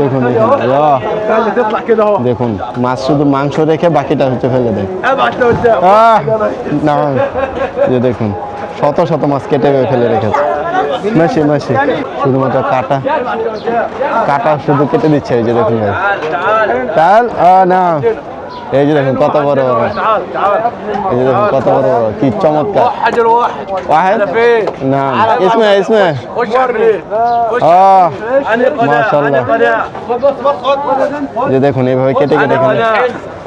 দেখুন দেখুন। মাছ শুধু মাংস রেখে বাকিটা হচ্ছে ফেলে দেয়। না যে দেখুন শত শত মাছ কেটে ফেলে রেখেছে। মাসি মাসি শুধুমাত্র কাটা। কাটা শুধু কেটে দিচ্ছে এই যে দেখুন তাল না এই যে দেখুন কত বড় বড় تعال تعال এই যে দেখুন কত বড় বড় কি চমৎকার حجر واحد واحد انا فين؟ না ইসমে ইসমে خش عليه خش আহ انا قناع মাশাআল্লাহ। انا قناع خد بس بس خد যে দেখুন এইভাবে কেটে কেটে انا এখানে قناع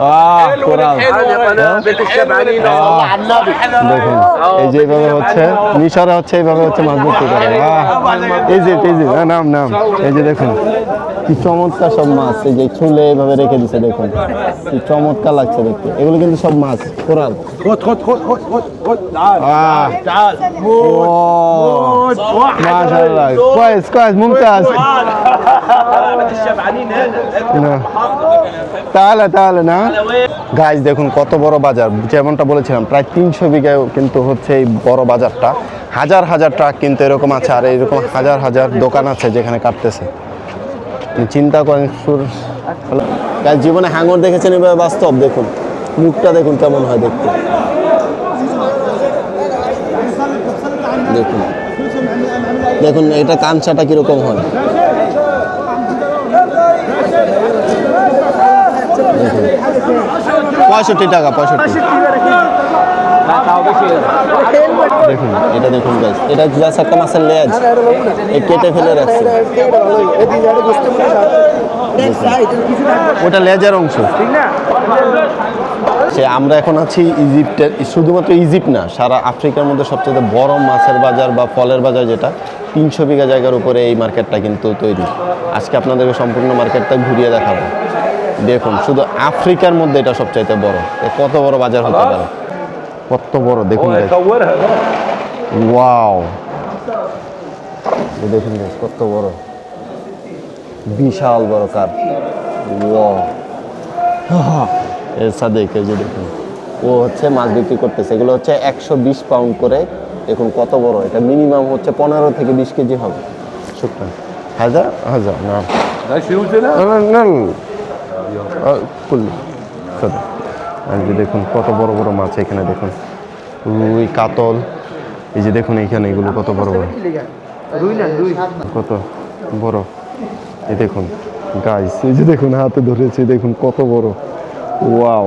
আহ কোরাল انا قناع بيت الشبعانين صلى على النبي দেখুন এই যে এইভাবে হচ্ছে মিশরে হচ্ছে এইভাবে হচ্ছে মাছ বিক্রি করে আহ, ইজিপ্ট ইজিপ্ট হ্যাঁ, নাম নাম এই যে দেখুন কি চমৎকার সব মাছ এই যে ছুলে এইভাবে রেখে দিছে দেখুন কি চমৎকার লাগছে দেখতে এগুলো কিন্তু সব মাছ কোরাল خد خد خد خد خد خد تعال আহ تعال ও خد واحد মাশাআল্লাহ কয়েস কয়েস মুমতাজ بيت الشبعانين هنا না তাহলে তাহলে না গাইজ দেখুন কত বড় বাজার যেমনটা বলেছিলাম প্রায় তিনশো বিঘায় কিন্তু হচ্ছে এই বড় বাজারটা হাজার হাজার ট্রাক কিন্তু এরকম আছে আর এরকম হাজার হাজার দোকান আছে যেখানে কাটতেছে আপনি চিন্তা করেন, সুর গাইজ জীবনে হাঙর দেখেছেন এভাবে বাস্তব, দেখুন। মুখটা দেখুন কেমন হয় দেখতে। দেখুন। দেখুন, এটা কাঞ্চাটা কীরকম হয়। পঁয়ষট্টি টাকা, পঁয়ষট্টি। দেখুন, এটা দেখুন এটা জাস্ট একটা মাছের লেজ কেটে ফেলে রাখছে। ওটা লেজের অংশ। সে আমরা এখন আছি ইজিপ্টের, শুধুমাত্র ইজিপ্ট না, সারা আফ্রিকার মধ্যে সবচেয়ে বড় মাছের বাজার বা ফলের বাজার যেটা, তিনশো বিঘা জায়গার উপরে এই মার্কেটটা কিন্তু তৈরি। আজকে আপনাদেরকে সম্পূর্ণ মার্কেটটা ঘুরিয়ে দেখাবো। দেখুন, শুধু আফ্রিকার মধ্যে এটা সবচাইতে বড়। কত বড় বাজার হতে পারে? কত বড় দেখুন ওয়াও হ্যাঁ। দেখুন কত বড়। বিশাল বড় কার। এর সাদেক এই যে দেখুন ও হচ্ছে মাছ বিক্রি করতেছে। এগুলো হচ্ছে একশো বিশ পাউন্ড করে। দেখুন কত বড়। এটা মিনিমাম হচ্ছে পনেরো থেকে বিশ কেজি হবে। শুক্রান হাজার? হাজার না। হ্যাঁ, না? না আর যে দেখুন, কত বড় বড় মাছ এখানে দেখুন। রুই, কাতল, এই যে দেখুন এখানে এগুলো কত বড় বড়। কত বড়। এই দেখুন গাইস এই যে দেখুন, হাতে ধরেছে দেখুন কত বড়। ওয়াও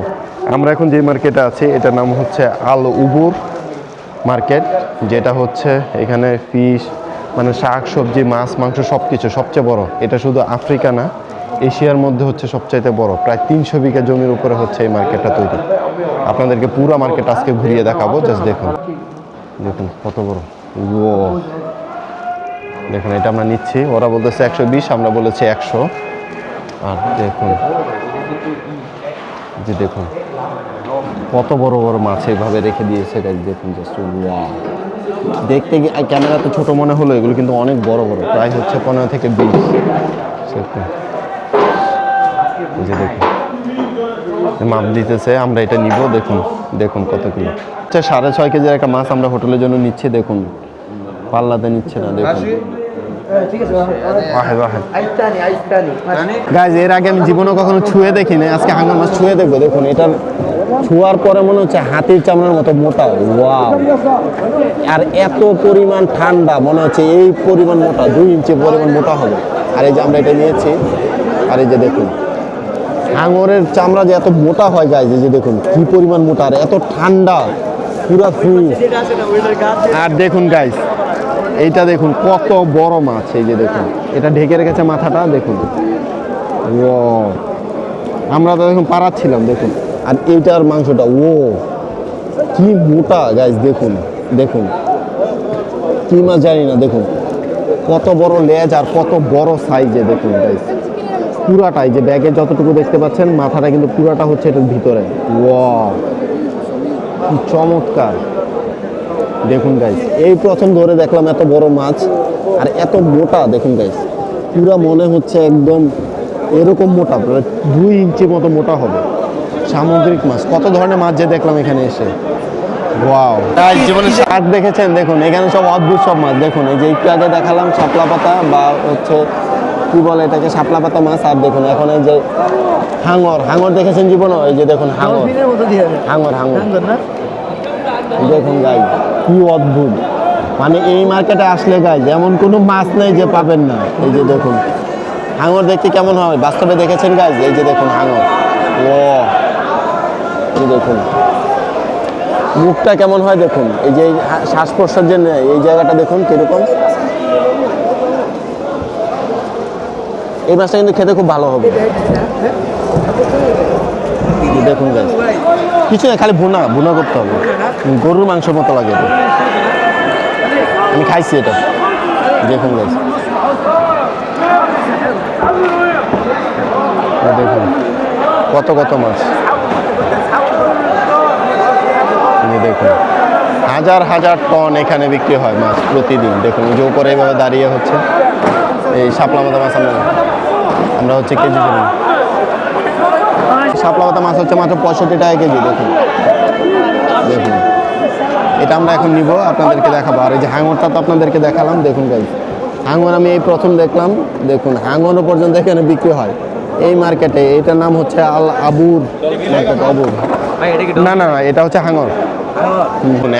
আমরা এখন যে মার্কেটে আছি, এটার নাম হচ্ছে আল উবুর মার্কেট যেটা হচ্ছে এখানে ফিশ মানে শাক, সবজি, মাছ, মাংস সব কিছু সবচেয়ে বড়। এটা শুধু আফ্রিকা না এশিয়ার মধ্যে হচ্ছে সবচাইতে বড়। প্রায় তিনশো বিঘা জমির উপরে হচ্ছে এই মার্কেটটা তৈরি। আপনাদেরকে পুরো মার্কেট আজকে ঘুরিয়ে দেখাবো, জাস্ট দেখুন। দেখুন কত বড়। ও দেখুন, এটা আমরা নিচ্ছি। ওরা বলতেছে একশো বিশ, আমরা বলেছি একশো। আর দেখুন যে দেখুন, কত বড় বড় মাছ এইভাবে রেখে দিয়েছে গাছ দেখুন জাস্ট ওয়াও। দেখতে গিয়ে ক্যামেরা তো ছোট মনে হলো, এগুলো কিন্তু অনেক বড় বড়, প্রায় হচ্ছে পনেরো থেকে বিশ। সেরকম। যে দেখুন। মাপ দিতেছে আমরা এটা নিব দেখুন দেখুন কত কিলো আচ্ছা সাড়ে ছয় কেজির একটা মাছ আমরা হোটেলের জন্য নিচ্ছি দেখুন। পাল্লাতে নিচ্ছে না দেখুন। গাইজ এর আগে আমি জীবনে কখনো ছুঁয়ে দেখিনি আজকে হাঙ্গার মাছ ছুঁয়ে দেখব দেখুন এটার ছোঁয়ার পরে মনে হচ্ছে হাতির চামড়ার মতো মোটা ওয়াও। আর এত পরিমাণ ঠান্ডা মনে হচ্ছে এই পরিমাণ মোটা দুই ইঞ্চি পরিমাণ মোটা হবে। আর এই যে আমরা এটা নিয়েছি আর এই যে দেখুন। হাঙরের চামড়া যে এত মোটা হয় এই যে দেখুন, কি পরিমাণ মোটা, আর এত ঠান্ডা, পুরা ফুল আর দেখুন গাইজ এইটা দেখুন, কত বড় মাছ, এই যে দেখুন, এটা ঢেকে রেখেছে মাথাটা, দেখুন। ও আমরা তো দেখুন পাড়াচ্ছিলাম, দেখুন। আর এইটার মাংসটা ও কি মোটা গাইজ দেখুন দেখুন। কি মাছ জানি না, দেখুন। কত বড় লেজ আর কত বড় সাইজে দেখুন গাইজ পুরাটাই যে ব্যাগে যতটুকু দেখতে পাচ্ছেন মাথাটা কিন্তু পুরাটা হচ্ছে এটার ভিতরে। ওয়াও কি চমৎকার! দেখুন গাইস এই প্রথম ধরে দেখলাম এত বড় মাছ আর এত মোটা দেখুন গাইস পুরা মনে হচ্ছে একদম এরকম মোটা দুই ইঞ্চি মতো মোটা হবে। সামুদ্রিক মাছ কত ধরনের মাছ যে দেখলাম এখানে এসে। ওয়াও জীবনে দেখেছেন দেখুন এখানে সব অদ্ভুত সব মাছ দেখুন এই যে একটু আগে দেখালাম শাপলা পাতা বা হচ্ছে কি বলে এটাকে? শাপলা পাতা মাছ আর দেখুন এখন এই যে হাঙর হাঙর দেখেছেন জীবন এই যে দেখুন হাঙর। হাঙর হাঙর। দেখুন গাই কি অদ্ভুত। মানে এই মার্কেটে আসলে গাই এমন কোনো মাছ নেই যে পাবেন না। এই যে দেখুন হাঙর দেখতে কেমন হয়? বাস্তবে দেখেছেন গাই? এই যে দেখুন হাঙর। ও দেখুন। মুখটা কেমন হয় দেখুন। এই যে শ্বাস প্রশ্বাস যে এই জায়গাটা দেখুন কীরকম? এই মাছটা কিন্তু খেতে খুব ভালো হবে। দেখুন কিছু না, খালি ভুনা ভুনা করতে হবে। গরুর মাংসের মতো লাগে আমি খাইছি এটা। দেখুন গাইস দেখুন, কত কত মাছ। দেখুন, হাজার হাজার টন এখানে বিক্রি হয় মাছ প্রতিদিন। দেখুন যে উপরে এভাবে দাঁড়িয়ে হচ্ছে, এই শাপলা মাথা মাছ আমরা আমরা হচ্ছে কেজি কিনি শাপলা মাছ হচ্ছে মাত্র পঁয়ষট্টি টাকা কেজি, দেখুন। দেখুন। এটা আমরা এখন নিব, আপনাদেরকে দেখাবো। আর এই যে হাঙরটা তো আপনাদেরকে দেখালাম, দেখুন গাইজ হাঙর আমি এই প্রথম দেখলাম, দেখুন, হাঙরও পর্যন্ত এখানে বিক্রি হয়। এই মার্কেটে এটার নাম হচ্ছে আল আবুর মার্কেট, আবুর। না না না, এটা হচ্ছে হাঙর।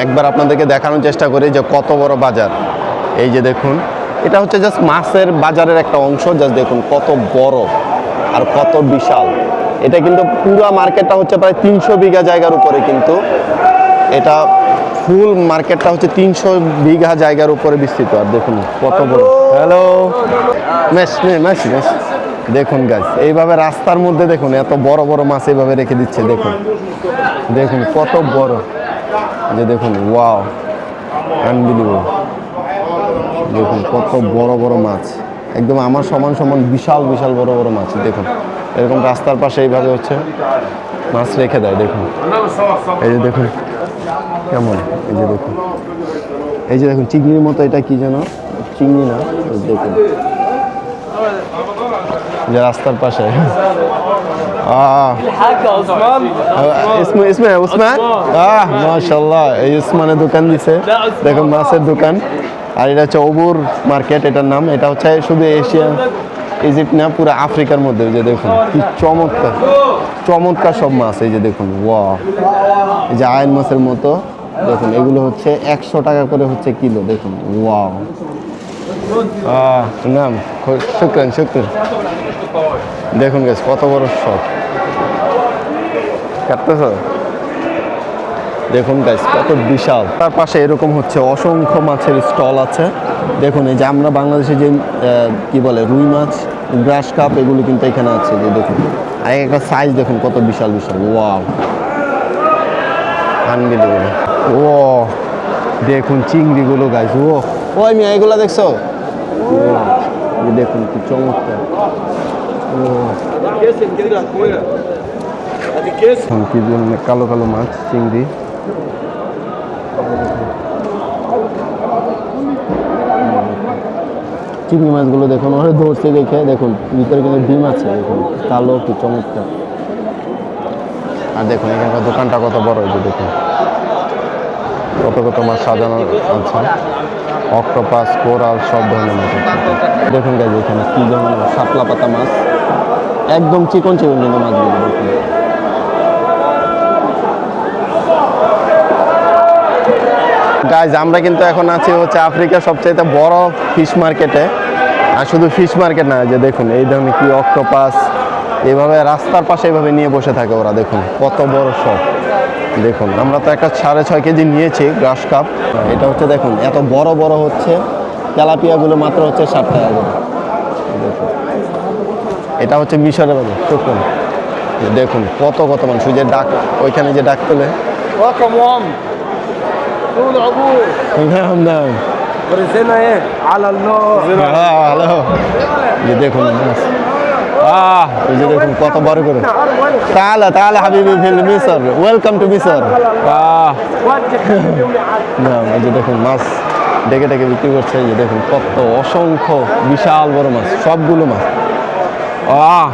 একবার আপনাদেরকে দেখানোর চেষ্টা করি যে কত বড় বাজার। এই যে দেখুন এটা হচ্ছে জাস্ট মাছের বাজারের একটা অংশ জাস্ট দেখুন কত বড় আর কত বিশাল। এটা কিন্তু পুরো মার্কেটটা হচ্ছে প্রায় তিনশো বিঘা জায়গার উপরে কিন্তু এটা ফুল মার্কেটটা হচ্ছে তিনশো বিঘা জায়গার উপরে বিস্তৃত। আর দেখুন কত বড়। হ্যালো মেস মেস মেস দেখুন গাছ এইভাবে রাস্তার মধ্যে দেখুন এত বড় বড় মাছ এইভাবে রেখে দিচ্ছে দেখুন। দেখুন কত বড়। যে দেখুন ওয়াও আনবিলিভেবল দেখুন, কত বড় বড় মাছ। একদম আমার সমান সমান বিশাল বিশাল বড় বড় মাছ, দেখুন। এরকম রাস্তার পাশে এইভাবে হচ্ছে মাছ রেখে দেয়, দেখুন। এই যে দেখুন, কেমন? এই যে দেখুন। এই যে দেখুন, চিংড়ির মতো এটা কি যেন? চিংড়ি না দেখুন। যে রাস্তার পাশে। ইসমা ইসমা, উসমান? আহ মাশাল্লাহ এই ইসমানের দোকান দিছে। দেখুন, মাছের দোকান। আর এটা হচ্ছে ওবুর মার্কেট, এটার নাম। এটা হচ্ছে শুধু এশিয়া, ইজিপ্ট না, পুরো আফ্রিকার মধ্যে। যে দেখুন, কি চমৎকার চমৎকার সব মাছ। এই যে দেখুন ওয়া এই যে আয়ন মাছের মতো। দেখুন, এগুলো হচ্ছে একশো টাকা করে হচ্ছে কিলো। দেখুন, ওয়াও। নাম শুক্রান শুক্রান দেখুন গেছ কত বড় শখ কাটতেছ? দেখুন গাইস কত বিশাল। তার পাশে এরকম হচ্ছে অসংখ্য মাছের স্টল আছে। দেখুন এই যে আমরা বাংলাদেশে যে কি বলে রুই মাছ গ্রাস কাপ এগুলো কিন্তু এখানে আছে যে দেখুন। আর একটা সাইজ দেখুন কত বিশাল বিশাল। ওয়াও আনবিলিভেবল ও দেখুন চিংড়িগুলো গাইস ও ওই মিয়া এগুলো দেখছ? দেখুন কি চমৎকার। কি কালো কালো মাছ চিংড়ি। চিংড়ি মাছগুলো দেখুন ওরা ধরছে দেখে দেখুন, ভিতরে কিন্তু ডিম আছে, দেখুন, কালো কি চমৎকার। আর দেখুন, এখানকার দোকানটা কত বড় যে দেখুন। কত কত মাছ সাজানো আছে। অক্টোপাস, কোরাল, সব ধরনের মাছ আছে। দেখুন গাছ এখানে কি ধরনের শাপলা পাতা মাছ। একদম চিকন চিকন কিন্তু মাছগুলো, দেখুন। গাইজ আমরা কিন্তু এখন আছি হচ্ছে আফ্রিকার সবচেয়ে বড় ফিশ মার্কেটে আর শুধু ফিশ মার্কেট না যে দেখুন, এই ধরনের কি অক্টোপাস এভাবে রাস্তার পাশে এভাবে নিয়ে বসে থাকে ওরা, দেখুন, কত বড় সব দেখুন, আমরা তো একটা সাড়ে ছয় কেজি নিয়েছি গ্রাস কাপ। এটা হচ্ছে দেখুন, এত বড় বড় হচ্ছে, তেলাপিয়াগুলো মাত্র হচ্ছে ষাট টাকা করে। এটা হচ্ছে মিশরের বাজার দেখুন দেখুন, কত কত মানুষ যে ডাক, ওইখানে যে ডাক তোলে। طول عبور নাম নাম برزنا ايه على النار হ্যালো যে দেখুন মাছ। আহ এই যে দেখুন কত বড় করে তাহলে তাহলে হাবিবি ফিল মিসর ওয়েলকাম টু মিসর আহ না এই যে দেখুন মাছ ডেকে ডেকে বিক্রি করছে এই যে দেখুন কত অসংখ্য বিশাল বড় মাছ সবগুলো মাছ আহ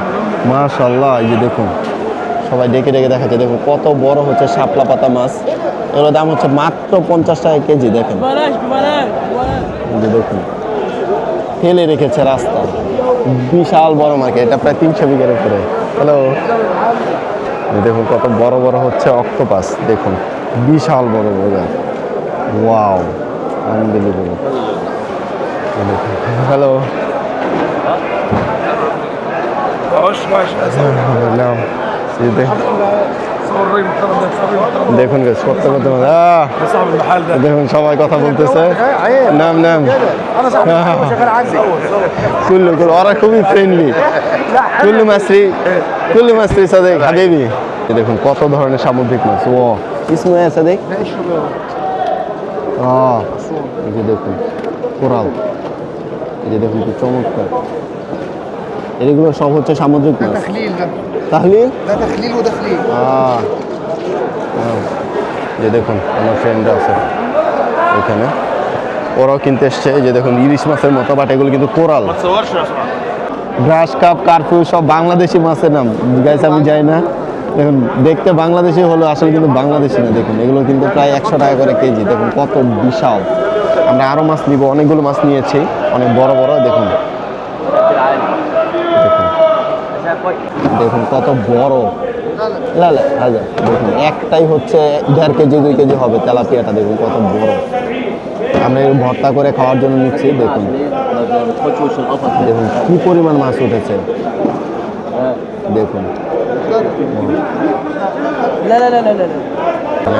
মাশাল্লাহ এই যে দেখুন সবাই ডেকে ডেকে দেখাচ্ছে। দেখুন কত বড় হচ্ছে শাপলা পাতা মাছ। এগুলোর দাম হচ্ছে মাত্র পঞ্চাশ টাকা কেজি দেখেন। দেখুন ফেলে রেখেছে রাস্তা। বিশাল বড় মার্কেট এটা প্রায় তিনশো বিঘের উপরে। হ্যালো দেখুন কত বড় বড় হচ্ছে অক্টোপাস দেখুন। বিশাল বড় বড়। ওয়াও আনবিলিভেবল হ্যালো দেখুন কত কত দেখুন, সবাই কথা বলতেছে। নাম নাম। কুল্লু কুল্লু, ওরা খুবই ফ্রেন্ডলি কুল্লু মাসরি কুল্লু মাসরি সাদেক হ্যাঁ, হাবিবি দেখুন, কত ধরনের সামুদ্রিক মাছ। ও, ইসমু হ্যাঁ, সাদেক। যে দেখুন, কোরাল। এই যে দেখুন, কি চমৎকার। এগুলো সব হচ্ছে সামুদ্রিক মাছ। তাহলিল? না তাহলিল ও তাহলিল। হ্যাঁ যে দেখুন আমার ফ্রেন্ড আছে এখানে। ওরাও কিনতে এসছে। যে দেখুন ইলিশ মাছের মতো বাট এগুলো কিন্তু কোরাল। গ্রাস কাপ কার্ফিউ সব বাংলাদেশি মাছের নাম। গাইস আমি যাই না। দেখুন দেখতে বাংলাদেশি হলো আসলে কিন্তু বাংলাদেশি না দেখুন। এগুলো কিন্তু প্রায় একশো টাকা করে কেজি। দেখুন কত বিশাল। আমরা আরও মাছ নিব অনেকগুলো মাছ নিয়েছি। অনেক বড় বড় দেখুন। দেখুন কত বড়। না না দেখুন একটাই হচ্ছে দেড় কেজি দুই কেজি হবে তেলাপিয়াটা দেখুন কত বড়। আমরা ভর্তা করে খাওয়ার জন্য নিচ্ছি দেখুন। দেখুন কী পরিমাণ মাছ উঠেছে। দেখুন।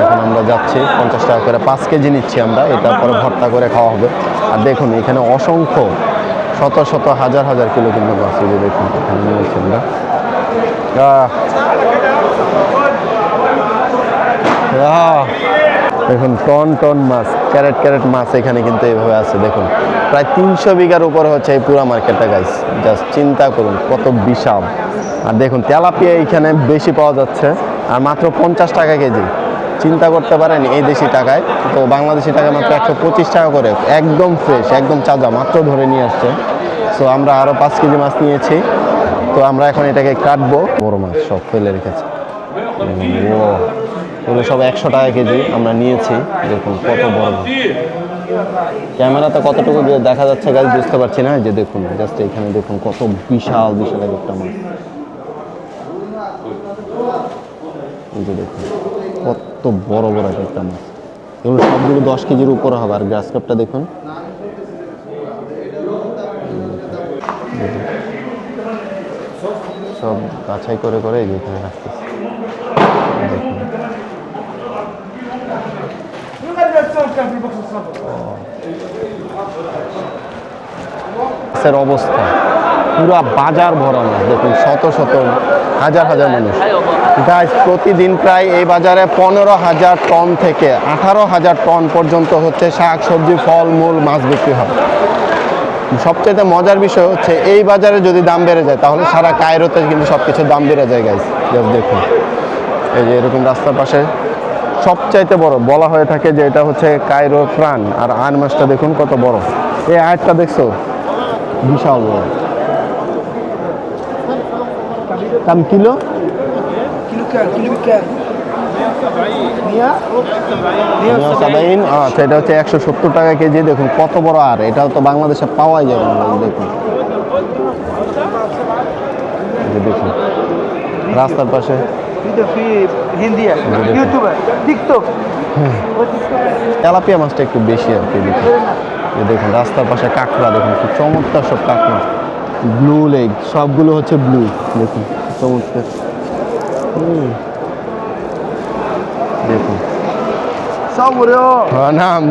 এখন আমরা যাচ্ছি পঞ্চাশ টাকা করে পাঁচ কেজি নিচ্ছি আমরা এটা পরে ভর্তা করে খাওয়া হবে। আর দেখুন এখানে অসংখ্য শত শত হাজার হাজার কিলো কিন্তু মাছ যে দেখুন, এখানে। দেখুন, টন টন মাছ, ক্যারেট ক্যারেট মাছ এখানে কিন্তু এইভাবে আছে, দেখুন। প্রায় তিনশো বিঘার উপরে হচ্ছে এই পুরা মার্কেটটা গাইস জাস্ট চিন্তা করুন, কত বিশাল। আর দেখুন, তেলাপিয়া এইখানে বেশি পাওয়া যাচ্ছে, আর মাত্র পঞ্চাশ টাকা কেজি। চিন্তা করতে পারেন এই দেশি টাকায়। তো বাংলাদেশি টাকায় মাত্র একশো পঁচিশ টাকা করে, একদম ফ্রেশ একদম তাজা মাত্র ধরে নিয়ে আসছে। সো আমরা আরও পাঁচ কেজি মাছ নিয়েছি। তো আমরা এখন এটাকে কাটবো। বড় মাছ সব ফেলে রেখেছি। সব একশো টাকা কেজি আমরা নিয়েছি। দেখুন কত বড় ক্যামেরাতে কতটুকু দেখা যাচ্ছে গাছ বুঝতে পারছি না। যে দেখুন জাস্ট এখানে দেখুন কত বিশাল বিশাল একটা মাছ। দেখুন। কত বড় বড় এক একটা মাছ এগুলো সবগুলো দশ কেজির উপরে হবে। আর গ্রাস কাপটা দেখুন। সব বাছাই করে করে এই যে এখানে রাখতেছি। দেখুন। অবস্থা। পুরা বাজার ভরা মাছ দেখুন, শত শত হাজার হাজার মানুষ। গাছ প্রতিদিন প্রায় এই বাজারে পনেরো হাজার টন থেকে আঠারো হাজার টন পর্যন্ত হচ্ছে শাক, সবজি, ফল, মূল, মাছ বিক্রি হয়। সবচেয়ে মজার বিষয় হচ্ছে এই বাজারে যদি দাম বেড়ে যায়, তাহলে সারা কায়রোতে কিন্তু সব কিছুর দাম বেড়ে যায় গাছ জাস্ট দেখুন। এই যে এরকম রাস্তার পাশে সবচাইতে বড়, বলা হয়ে থাকে যে এটা হচ্ছে কায়রো প্রাণ। আর আন মাছটা দেখুন কত বড়। এই আটটা দেখছ? বিশাল বড়। দাম কিলো? সাবাইন। আচ্ছা এটা হচ্ছে একশো সত্তর টাকা কেজি। দেখুন কত বড় আর? এটাও তো বাংলাদেশে পাওয়াই যাবে না দেখুন। দেখুন রাস্তার পাশে। তেলাপিয়া মাছটা একটু বেশি আর কি দেখুন। রাস্তার পাশে কাঁকড়া দেখুন খুব চমৎকার সব কাঁকড়া। ব্লু লেগ সবগুলো হচ্ছে ব্লু দেখুন। চমৎকার হুম। দেখুন। হ্যাঁ, নাম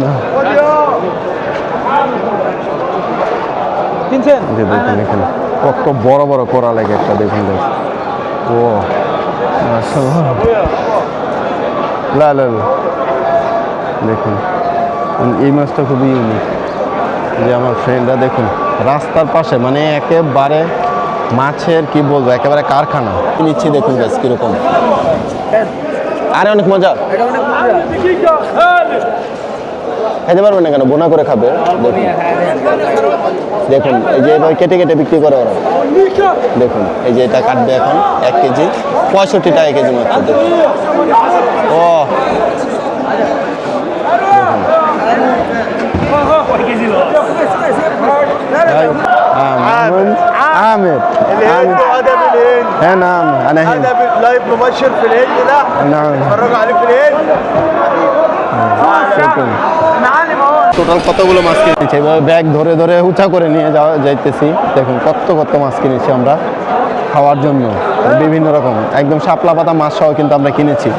যে দেখুন এখানে কত বড় বড় করা লাগে একটা দেখুন দেখ ও লা লা দেখুন মানে এই মাছটা খুবই ইউনিক যে আমার ফ্রেন্ডরা দেখুন রাস্তার পাশে মানে একেবারে মাছের কি বলব একেবারে কারখানা। নিচ্ছি দেখুন গাছ কীরকম। আরে অনেক মজা। খাইতে পারবে না কেন? বোনা করে খাবে। দেখুন। দেখুন এই যে এভাবে কেটে কেটে বিক্রি করে ওরা। দেখুন এই যে এটা কাটবে এখন এক কেজি। পঁয়ষট্টি টাকা কেজি মাত্র ও। হ্যাঁ, মামুন। عامر الهند عامر وادب الهند হ্যাঁ নাম انا هند ادب لايف مباشر في الهند ده نعم اتفرجوا عليه في الهند شكرا معلم اهو টোটাল কতগুলো মাছ কিনেছি এভাবে ব্যাগ ধরে ধরে উঁচা করে নিয়ে যাওয়া যাইতেছি দেখুন কত কত মাছ কিনেছি আমরা খাওয়ার জন্য বিভিন্ন রকম একদম শাপলা পাতা মাছ সহ কিন্তু আমরা কিনেছি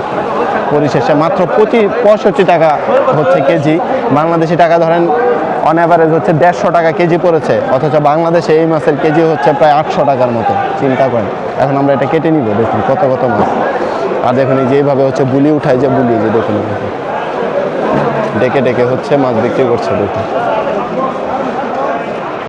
পরিশেষে মাত্র পঁচিশ পঁয়ষট্টি টাকা হচ্ছে কেজি। বাংলাদেশি টাকা ধরেন অন অ্যাভারেজ হচ্ছে দেড়শো টাকা কেজি পড়েছে। অথচ বাংলাদেশে এই মাছের কেজি হচ্ছে প্রায় আটশো টাকার মতো। চিন্তা করেন। এখন আমরা এটা কেটে নিব, দেখুন কত কত মাছ। আর দেখুন এই যে এইভাবে হচ্ছে বুলি উঠায় যে বুলি যে দেখুন। ডেকে ডেকে হচ্ছে মাছ বিক্রি করছে, দেখুন।